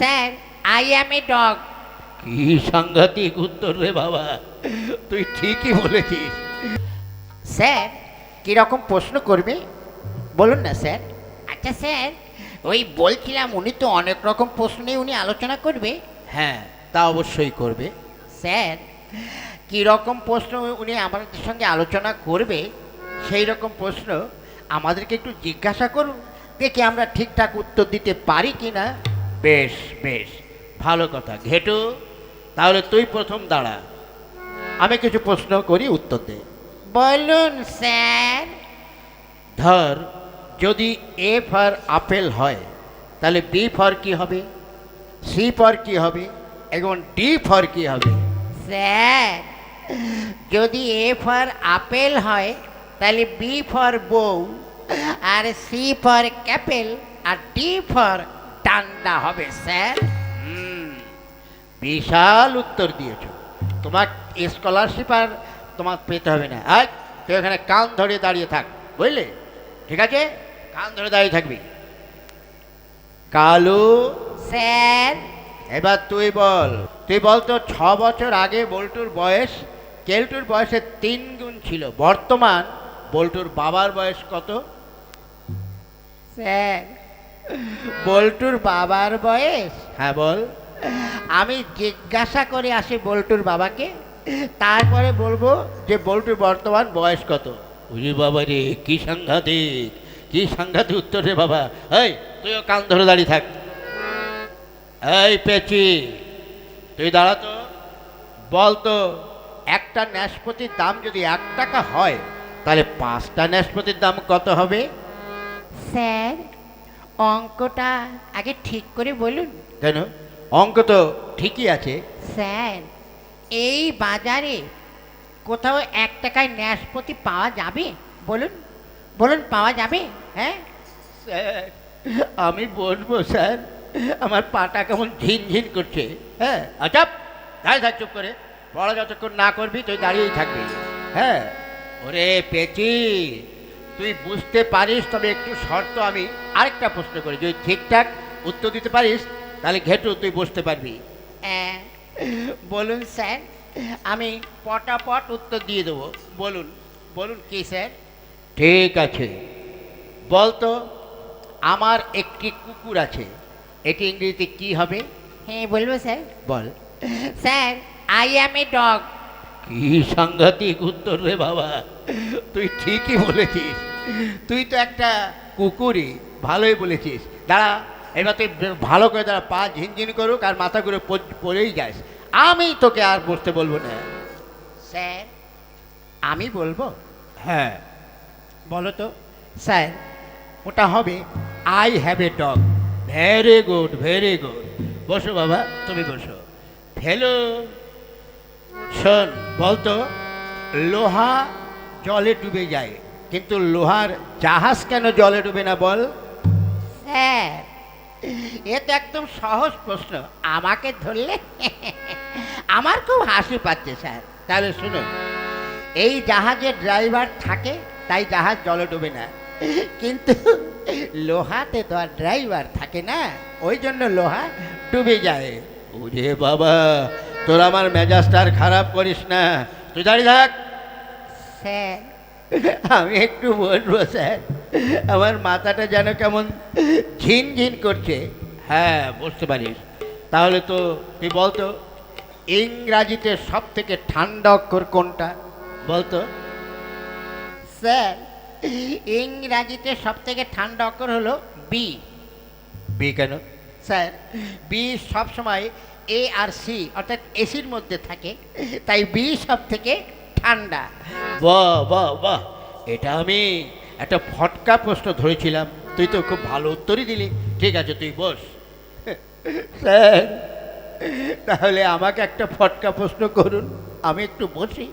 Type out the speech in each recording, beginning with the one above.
Sir I am a dog কি সাংঘাতিক উত্তর রে বাবা। তুই ঠিকই বলেছিস। স্যার কীরকম প্রশ্ন করবে? বলুন না স্যার। আচ্ছা স্যার ওই বলছিলাম উনি তো অনেক রকম প্রশ্ন নিয়ে উনি আলোচনা করবে। হ্যাঁ তা অবশ্যই করবে। স্যার কীরকম প্রশ্ন উনি আমাদের সঙ্গে আলোচনা করবে সেই রকম প্রশ্ন আমাদেরকে একটু জিজ্ঞাসা করুন দেখি আমরা ঠিকঠাক উত্তর দিতে পারি কি না বেশ বেশ। ভালো কথা। ঘেটু তাহলে তুই প্রথম দাঁড়া। আমি কিছু প্রশ্ন করি উত্তর দে। বলুন স্যার। ধর যদি এ ফর আপেল হয় তাহলে বি ফর কি হবে? সি ফর কি হবে? এবং ডি ফর কি হবে? স্যার যদি এ ফর আপেল হয় তাহলে বি ফর বউ আর সি ফর ক্যাপেল আর ডি ফর ডান্ডা হবে স্যার। বিশাল উত্তর দিয়েছ। তোমার স্কলারশিপ আর তোমার পেতে হবে না। আজ তুই এখানে কান ধরে দাঁড়িয়ে থাক বুঝলে? ঠিক আছে? কান ধরে দাঁড়িয়ে থাকবি। কালু। স্যার। এবার তুই বল। তুই বল তো ছ বছর আগে বল্টুর বয়স কেলটুর বয়সের তিন গুণ ছিল। বর্তমান বল্টুর বাবার বয়স কত? স্যার। বল্টুর বাবার বয়স? হ্যাঁ বল। আমি জিজ্ঞাসা করে আসি বল্টুর বাবাকে তারপরে বলব যে বল্টুর বর্তমান বয়স কত? উরি বাবা রে কি সাংঘাতিক কি সাংঘাতিক উত্তর রে বাবা। এই তুইও কান ধরে দাঁড়িয়ে থাক। এই পেচি তুই দাঁড়া তো। বল তো একটা ন্যাসপতির দাম যদি এক টাকা হয় তাহলে পাঁচটা ন্যাসপতির দাম কত হবে? স্যার অঙ্কটা আগে ঠিক করে বলুন। কেন? অঙ্ক তো ঠিকই আছে। স্যার এই বাজারে কোথাও এক টাকায় ন্যাসপতি পাওয়া যাবে? বলুন বলুন পাওয়া যাবে? হ্যাঁ? স্যার আমি বলব স্যার আমার পাটা কেমন ঝিনঝিন করছে। হ্যাঁ আচ্ছা দাঁড়িয়ে থাক চুপ করে। পড়া যতক্ষণ না করবি তুই দাঁড়িয়েই থাকবি। হ্যাঁ ওরে পেচি তুই বুঝতে পারিস তবে একটু শর্ত আমি আরেকটা প্রশ্ন করি। যদি ঠিকঠাক উত্তর দিতে পারিস তাহলে ঘেটু তুই বুঝতে পারবি। হ্যাঁ, বলুন স্যার। আমি পটাপট উত্তর দিয়ে দেবো। বলুন বলুন কি স্যার? ঠিক আছে। বলতো আমার একটি কুকুর আছে। এটি ইংরেজিতে কি হবে? হ্যাঁ বলব sir. Ball. Sir I am a dog কি সাংঘাতিক উত্তর রে বাবা। তুই ঠিকই বলেছিস। তুই তো একটা কুকুরই ভালোই বলেছিস। দাঁড়া এবার তুই ভালো করে দাঁড়া পা ঝিনঝিন করুক আর মাথা করে পড়- পড়েই যাস। আমি তোকে আর বসতে বলব না। স্যার আমি বলব? হ্যাঁ বলো তো। স্যার ওটা হবে I have a dog very good very good বসো বাবা তুমি বসো। হ্যালো শোন বলতো লোহা জলে ডুবে যায় কিন্তু লোহার জাহাজ কেন জলে ডুবে না বল? স্যার এ তো একদম সহজ প্রশ্ন আমাকে ধরলে? আমার খুব হাসি পাচ্ছে স্যার। তাহলে শুনুন এই জাহাজে ড্রাইভার থাকে তাই জাহাজ জলে ডুবে না। কিন্তু লোহাতে তো আর ড্রাইভার থাকে না ওই জন্য লোহা ডুবে যায়। ওরে বাবা তোর আমার মেজাজটা আর খারাপ করিস না। তুই দাঁড়িয়ে থাক। স্যার। আমি একটু বলব স্যার আমার মাথাটা যেন কেমন ঝিন ঝিন করছে। হ্যাঁ বুঝতে পারিস। তাহলে তো তুই বলতো ইংরাজিতে সব থেকে ঠান্ডা অক্ষর কোনটা? বলতো। স্যার ইংরাজিতে সব থেকে ঠান্ডা অক্ষর হলো বি। বি কেন? স্যার বি সবসময় এ আর সি অর্থাৎ এসির মধ্যে থাকে তাই বি সব থেকে ঠান্ডা। বাহ বাহ বাহ। এটা আমি একটা ফটকা প্রশ্ন ধরেছিলাম। তুই তো খুব ভালো উত্তরই দিলি। ঠিক আছে তুই বস। স্যার তাহলে আমাকে একটা ফটকা প্রশ্ন করুন। আমি একটু বসি।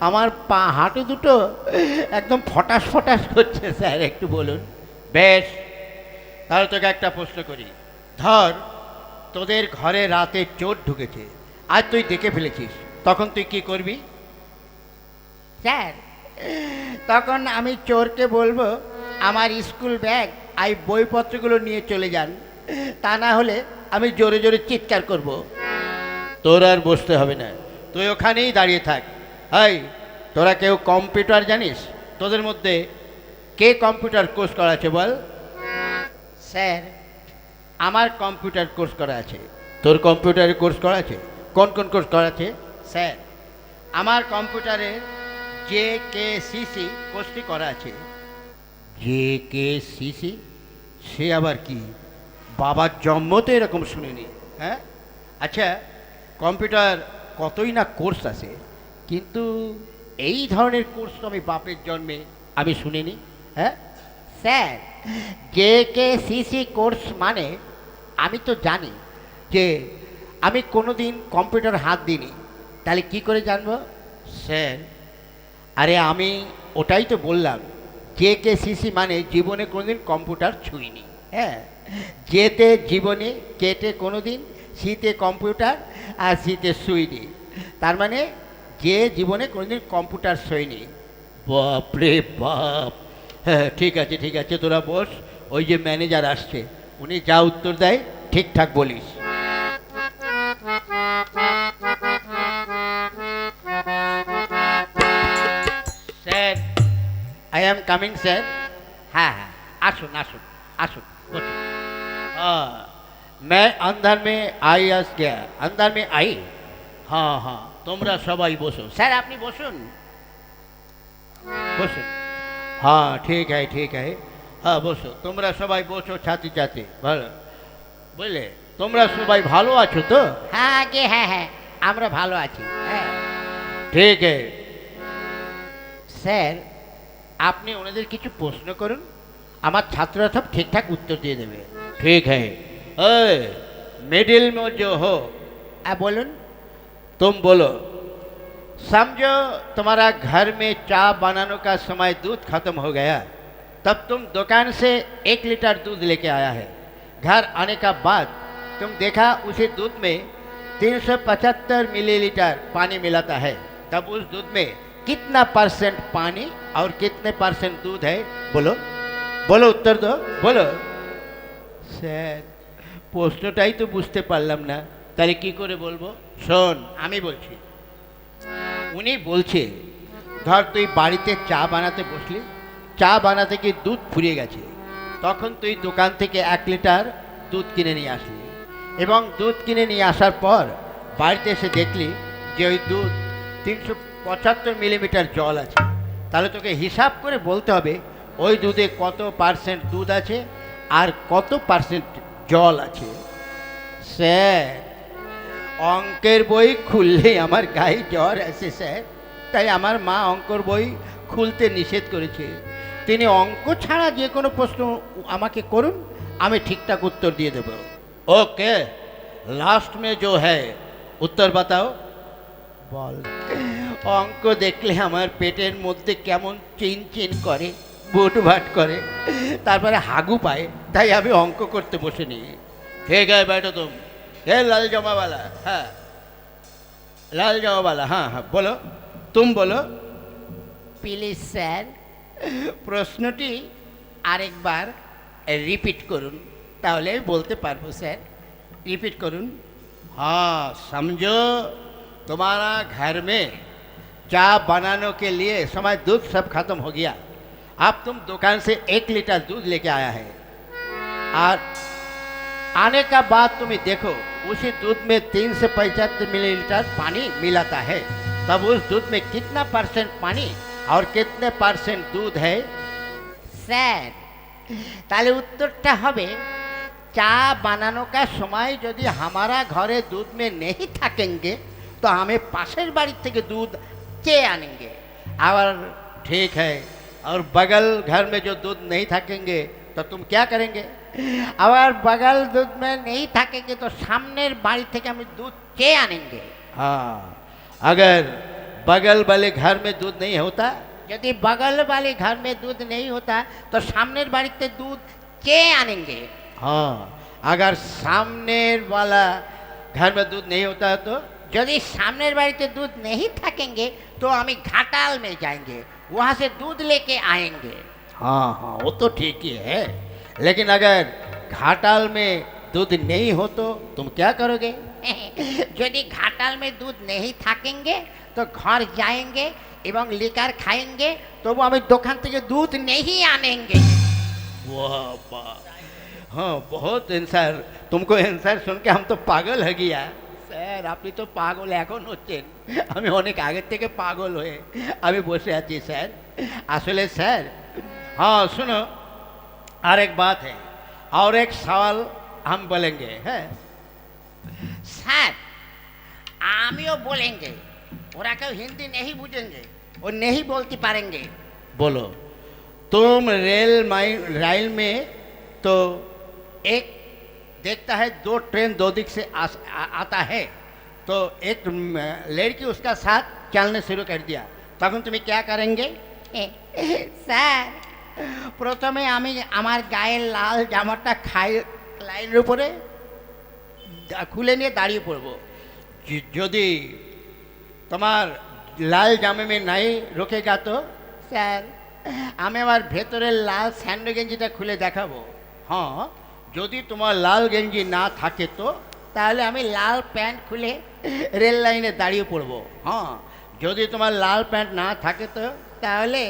আমার পা হাঁটু দুটো একদম ফটাস ফটাস করছে। স্যার একটু বলুন। বেশ তাহলে তোকে একটা প্রশ্ন করি। ধর তোদের ঘরে রাতে চোর ঢুকেছে। আজ তুই দেখে ফেলেছিস। তখন তুই কি করবি? স্যার তখন আমি চোরকে বলব আমার স্কুল ব্যাগ আর বইপত্রগুলো নিয়ে চলে যান। তা না হলে আমি জোরে জোরে চিৎকার করব। তোর আর বসতে হবে না। তুই ওখানেই দাঁড়িয়ে থাক। হাই তোরা কেউ কম্পিউটার জানিস? তোদের মধ্যে কে কম্পিউটার কোর্স করা আছে বল? স্যার আমার কম্পিউটার কোর্স করা আছে। তোর কম্পিউটারে কোর্স করা আছে? কোন কোন কোর্স করা আছে? স্যার আমার কম্পিউটারে জে কে সিসি কোর্সটি করা আছে। জে কে সিসি সে? আবার কি? বাবার জন্মতে এরকম শুনিনি। হ্যাঁ? আচ্ছা কম্পিউটার কতই না কোর্স আছে কিন্তু এই ধরনের কোর্স তো আমি বাপের জন্মে আমি শুনিনি। হ্যাঁ? Sir J K CC course মানে আমি তো জানি যে আমি কোনো দিন কম্পিউটার হাত দিইনি। তাহলে কি করে জানব? স্যার আরে আমি ওটাই তো বললাম জে কে সিসি মানে জীবনে কোনোদিন কম্পিউটার ছুঁইনি। হ্যাঁ যেতে জীবনে কেটে কোনো দিন শীতে কম্পিউটার আর শীতে শুইনি তার মানে যে জীবনে কোনোদিন কম্পিউটার ছুঁইনি। বাপ রে বাপ। হ্যাঁ ঠিক আছে ঠিক আছে তোরা বস ওই যে ম্যানেজার আসছে। উনি যা উত্তর দেয় ঠিকঠাক বলিস sir I am coming sir হ্যাঁ হ্যাঁ আসুন আসুন আসুন বসুন हाँ मैं अंदर में आई आस गया अंदर में आई हाँ हाँ তোমরা সবাই বসো স্যার আপনি বসুন বসুন হ্যাঁ ঠিক আছে ঠিক আছে হ্যাঁ বসো তোমরা সবাই বসো ছাতি ছাতি ভালো বুঝলে তোমরা সবাই ভালো আছো তো হ্যাঁ আগে হ্যাঁ হ্যাঁ আমরা ভালো আছি হ্যাঁ ঠিক আছে স্যার আপনি ওনাদের কিছু প্রশ্ন করুন আমার ছাত্ররা সব ঠিকঠাক उत्तर দিয়ে দেবে ठीक है ओए मिडिल में जो हो হ্যাঁ বলুন तुम बोलो समझो तुम्हारा घर में चाय बनाने का समय दूध खत्म हो गया तब तुम दुकान से एक लीटर दूध लेके आया है घर आने का बाद तुम देखा उसी दूध में 375 मिलीलीटर पानी मिलाता है तब उस दूध में कितना परसेंट पानी और कितने परसेंट दूध है बोलो बोलो उत्तर दो बोलो স্যার প্রশ্নটাই তো বুঝতে পারলাম না তাহলে কি করে বলবো শোন আমি বলছি উনি বলছে ধর তুই বাড়িতে চা বানাতে বসলি চা বানাতে গিয়ে দুধ ফুরিয়ে গেছে। তখন তুই দোকান থেকে এক লিটার দুধ কিনে নিয়ে আসলি। এবং দুধ কিনে নিয়ে আসার পর বাড়িতে এসে দেখলি যে ওই দুধ তিনশো পঁচাত্তর মিলিমিটার জল আছে। তাহলে তোকে হিসাব করে বলতে হবে ওই দুধে কত পার্সেন্ট দুধ আছে আর কত পার্সেন্ট জল আছে। স্যার, অঙ্কের বই খুললেই আমার গায়ে জ্বর আসে, স্যার। তাই আমার মা অঙ্কর বই খুলতে নিষেধ করেছে। তিনি অঙ্ক ছাড়া যে কোনো প্রশ্ন আমাকে করুন আমি ঠিকঠাক উত্তর দিয়ে দেব ওকে লাস্ট মে जो है উত্তর বাতাও বল অঙ্ক দেখলে আমার পেটের মধ্যে কেমন চিন চিন করে বুট ভাট করে তারপরে হাগু পায় তাই আমি অঙ্ক করতে বসে নি ঠিক আছে बैठो तुम हे लाल जमा वाला हाँ लाल जमा वाला हाँ हाँ बोलो तुम बोलो প্লিজ স্যার প্রশ্নটি আরেকবার রিপিট করুন তাহলে আমি বলতে পারবো স্যার रिपीट करूँ हाँ समझो तुम्हारा घर में चाय बनाने के लिए समय दूध सब खत्म हो गया अब तुम दुकान से एक लीटर दूध लेके आया है और आने का बाद तुम्हें देखो उसी दूध में तीन से पचहत्तर मिलीलीटर पानी मिलाता है तब उस दूध में कितना परसेंट पानी और कितने परसेंट दूध है? স্যার তাহলে উত্তরটা হবে চা বানানো का সময় যদি हमारा घरे दूध में नहीं थकेंगे तो हमें পাশের বাড়ির के दूध चे आनेंगे और ठीक है और बगल घर में जो दूध नहीं थकेंगे तो तुम क्या करेंगे और बगल दूध में नहीं थकेंगे तो सामने बाड़ी থেকে हम दूध चे आनेंगे हाँ अगर बगल वाले घर में दूध नहीं होता? यदि बगल वाले घर में दूध नहीं होता तो सामने बाड़ीते दूध के आनेंगे? हाँ अगर सामने वाला घर में दूध नहीं होता तो? यदि सामने बाड़ीते दूध नहीं थकेंगे तो हम घाटाल में जाएँगे वहाँ से दूध लेके आएँगे। हाँ हाँ वो तो ठीक ही है। लेकिन अगर घाटाल में दूध नहीं हो तो तुम क्या करोगे? यदि घाटाल में दूध नहीं थकेंगे तो घर जाएंगे एवं लिकर खाएंगे तो वो हमें दुकान থেকে दूध नहीं आनेंगे वाह वाह हाँ बहुत आंसर तुमको आंसर सुन के हम तो पागल হয়ে গিয়া স্যার আপনি তো পাগল এখন হচ্ছেন আমি অনেক আগের থেকে পাগল হয়ে আমি বসে আছি স্যার আসলে স্যার हाँ सुनो और एक बात है और एक सवाल हम बोलेंगे है স্যার আমিও बोलेंगे ওরা কেউ হিন্দি नहीं बुझेंगे वो नहीं बोलती पारेंगे बोलो तुम रेल माइन रेल में तो एक देखता है दो ट्रेन दो दिख से आस, आ, आता है तो एक म, लड़की उसका साथ चलने शुरू कर दिया তখন তুমি क्या करेंगे স্যার প্রথমে আমি আমার গায়ের লাল জামাটা খাই লাইনের উপরে দা- খুলে নিয়ে দাঁড়িয়ে পড়বো য- যদি তোমার লাল জামে নাই রোকেগা তো? স্যার। আমি আমার ভেতরের লাল স্যান্ডো গেঞ্জিটা খুলে দেখাবো। হ্যাঁ যদি তোমার লাল গেঞ্জি না থাকে তো? তাহলে আমি লাল প্যান্ট খুলে রেল লাইনে দাঁড়িয়ে পড়ব। হ্যাঁ যদি তোমার লাল প্যান্ট না থাকে তো? তাহলে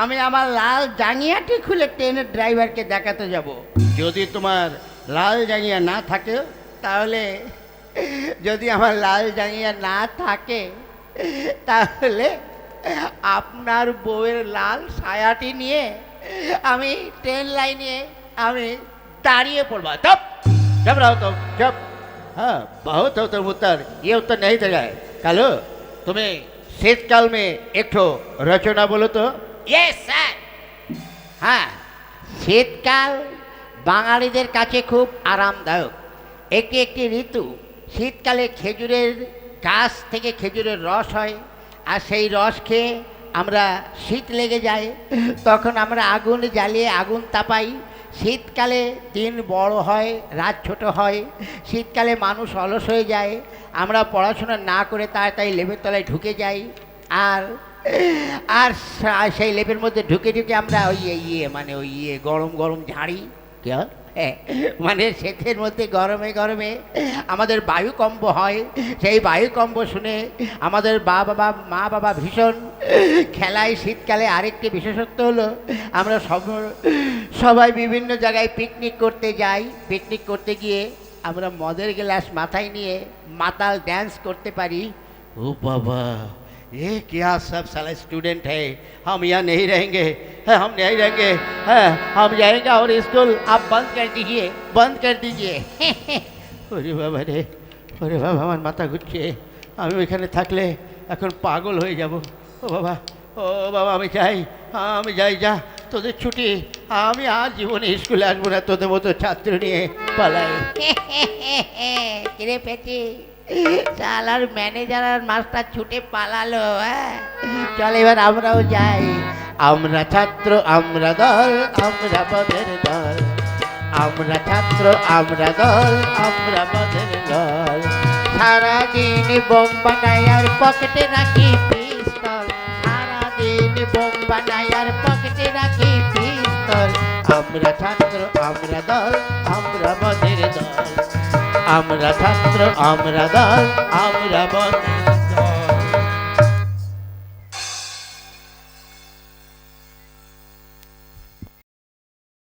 আমি আমার লাল জাঙ্গিয়াটি খুলে ট্রেনের ড্রাইভারকে দেখাতে যাব। যদি তোমার লাল জাঙ্গিয়া না থাকে? তাহলে যদি আমার লাল জাঙ্গিয়া না থাকে তাহলে আপনার বউয়ের লাল সায়াটি নিয়ে আমি ট্রেন লাইনে আমি দাঁড়িয়ে পড়বো तब जब रहो तो जब हाँ बहुत हो तो उत्तर ये उत्तर नहीं देगा कालो तुम्हें शीतकाल में एक ठो रचना बोलो तो ইয়েস স্যার হ্যাঁ শীতকাল বাঙালিদের কাছে খুব আরামদায়ক একটি একটি ঋতু শীতকালে খেজুরের গাছ থেকে খেজুরের রস হয়, আর সেই রস খেয়ে আমরা শীত লেগে যায়। তখন আমরা আগুন জ্বালিয়ে আগুন তাপাই। শীতকালে দিন বড় হয়, রাত ছোট হয়। শীতকালে মানুষ অলস হয়ে যায়। আমরা পড়াশোনা না করে তাড়াতাড়ি লেবের তলায় ঢুকে যাই। আর আর সেই লেপের মধ্যে ঢুকে ঢুকে আমরা ওই ইয়ে মানে ওই ইয়ে গরম গরম ঝাড়ি। কি মানে শেখের মধ্যে গরমে গরমে আমাদের বায়ুকম্প হয়। সেই বায়ুকম্প শুনে আমাদের বাবা মা, বাবা ভীষণ খেলায় শীতকালে আরেকটি বিশেষত্ব হলো, আমরা সব সবাই বিভিন্ন জায়গায় পিকনিক করতে যাই। পিকনিক করতে গিয়ে আমরা মদের গ্লাস মাথায় নিয়ে মাতাল ড্যান্স করতে পারি। ও বাবা! ये क्या सब साला स्टूडेंट है हम यहाँ नहीं रहेंगे है हम नहीं रहेंगे है हम जाएंगे और स्कूल आप बंद कर दीजिए बंद कर दीजिए ওরে বাবা রে ওরে বাবা আমার মাথা ঘুরছে আমি ওইখানে থাকলে এখন পাগল হয়ে যাব ও বাবা ও বাবা আমি যাই আমি যাই যা তোদের ছুটি আমি আর জীবনে স্কুলে আসবো না তোদের মতো ছাত্র নিয়ে পালাই কিরে পেটি চালার ম্যানেজার আর মাস্টার ছুটে পালালো হ্যাঁ? চল এবার আমরাও যাই। আমরা ছাত্র, আমরা দল, আমরা বদের দল। আমরা ছাত্র, আমরা দল, আমরা বদের দল। সারাদিন বোম বানাই আর পকেটে রাখি পিস্তল সারাদিন বোম বানাই আর পকেটে রাখি পিস্তল আমরা ছাত্র, আমরা দল, আমরা বদের দল। আমরা ছাত্র আমরা দল আমরা বদের